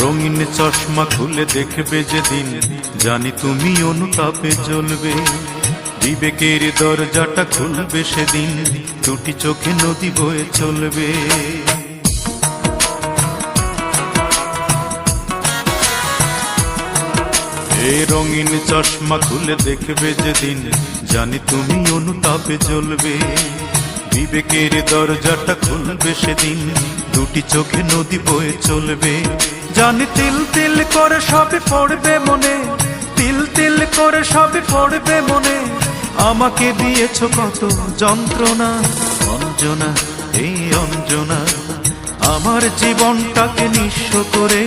রঙিন চশমা খুলে দেখবে যেদিন, জানি তুমি অনুতাপে জ্বলবে। বিবেকের দরজাটা খুলবে সেদিন, দুটি চোখে নদী বয়ে চলবে। এ রঙিন চশমা খুলে দেখবে যেদিন, জানি তুমি অনুতাপে জ্বলবে। বিবেকের দরজাটা খুলবে সেদিন। দুটি চোখে নদী বয়ে চলবে। জানি তিল তিল করে সবে পড়বে মনে। তিল তিল করে সবে পড়বে মনে। আমাকে দিয়েছ কত যন্ত্রণা, অঞ্জনা, এই অঞ্জনা। আমার জীবনটাকে নিঃস্ব করে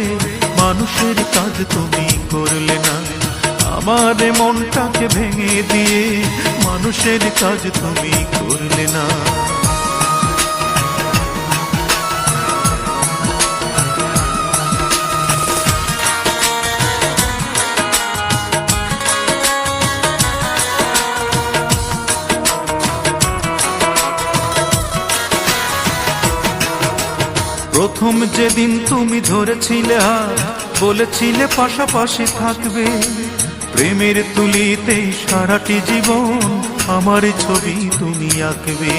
মানুষের কাজ তুমি করলে না। আমার মনটাকে ভেঙে দিয়ে মানুষের কাজ তুমি করলে না। প্রথম যেদিন তুমি ধরেছিলে বলেছিলে পাশাপাশি থাকবে। প্রেমের তুলিতে সারাটি জীবন আমার ছবি তুমি আঁকবে।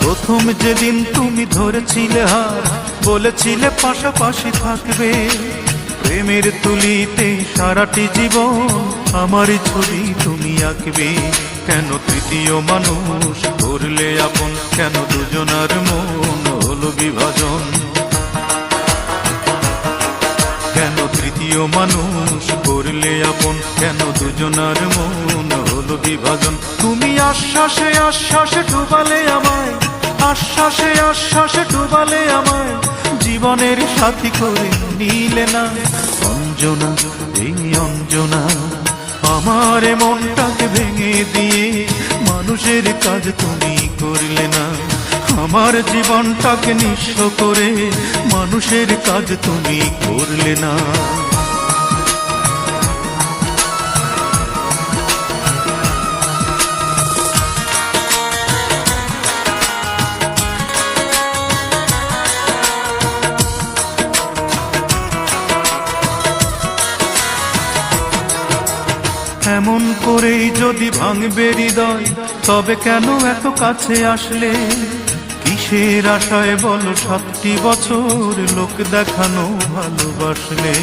প্রথম যেদিন তুমি ধরেছিলে হাত বলেছিলে পাশাপাশি থাকবে। প্রেমের তুলিতে সারাটি জীবন আমার ছবি তুমি আঁকবে। কেন তৃতীয় মানুষ করলে আপন? কেন দুজনার মন মানুষ করলে আপন কেন দুজনার মন হলো বিভাজন? তুমি আশ্বাসে আশ্বাসে ডুবালে আমায়, আশ্বাসে আশ্বাসে ডুবালে আমায়, জীবনের সাথী করে নিলে না। অঞ্জনা, এই অঞ্জনা আমার মনটাকে ভেঙে দিয়ে মানুষের কাজ তুমি করলে না। আমার জীবনটাকে নিঃস্ব করে মানুষের কাজ তুমি করলে না। এমন করেই যদি ভাঙবে হৃদয়, তবে কেন এত কাছে আসলে? কিসের আশায় বলো, সাতটি বছর লোক দেখানো ভালোবাসলে।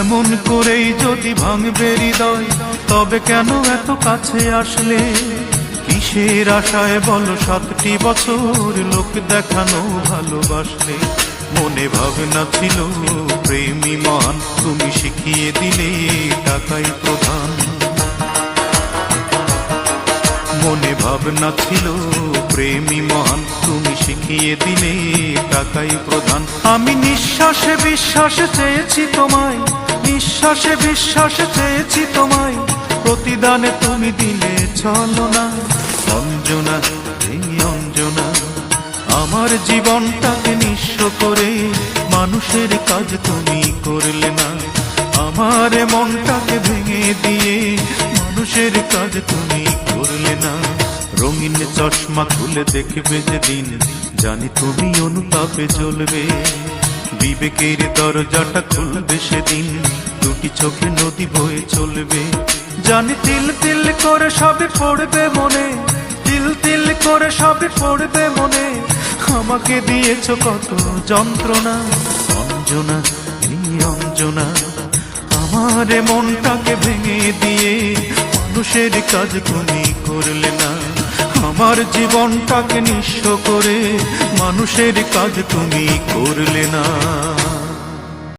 এমন করেই যদি ভাঙবে হৃদয়, তবে কেন এত কাছে আসলে? কিসের আশায় বলো, সাতটি বছর লোক দেখানো ভালোবাসলে। মনে ভাবনা ছিল প্রেমী মান তুমি শিখিয়ে দিলে টাকাই প্রধান। মনে ভাবনা ছিল প্রেমী মহান, তুমি শিখিয়ে দিলে টাকাই প্রধান। আমি নিঃশ্বাসে বিশ্বাসে চেয়েছি তোমায়, নিঃশ্বাসে বিশ্বাসে চেয়েছি তোমায়। প্রতিদানে তুমি দিলে চলো না, অঞ্জনা আমার জীবনটাকে নিঃস্ব করে, মানুষের কাজ তুমি করলে না। আমার মনটাকে ভেঙে দিয়ে, মানুষের কাজ তুমি করলে না। রঙিন চশমা খুলে দেখবে যেদিন, জানি তুমি অনুতাপে জ্বলবে। বিবেকের দরজাটা খুলবে সেদিন, দুটি চোখে নদী বয়ে চলবে। জানি তিল তিল করে সবে পড়বে মনে তিল তিল করে সবে পড়বে মনে। আমাকে দিয়েছ কত যন্ত্রণা, অঞ্জনা অঞ্জনা। আমার মনটাকে ভেঙে দিয়ে মানুষের কাজ তুমি করলে না। আমার জীবনটাকে নিঃস্ব করে মানুষের কাজ তুমি করলে না।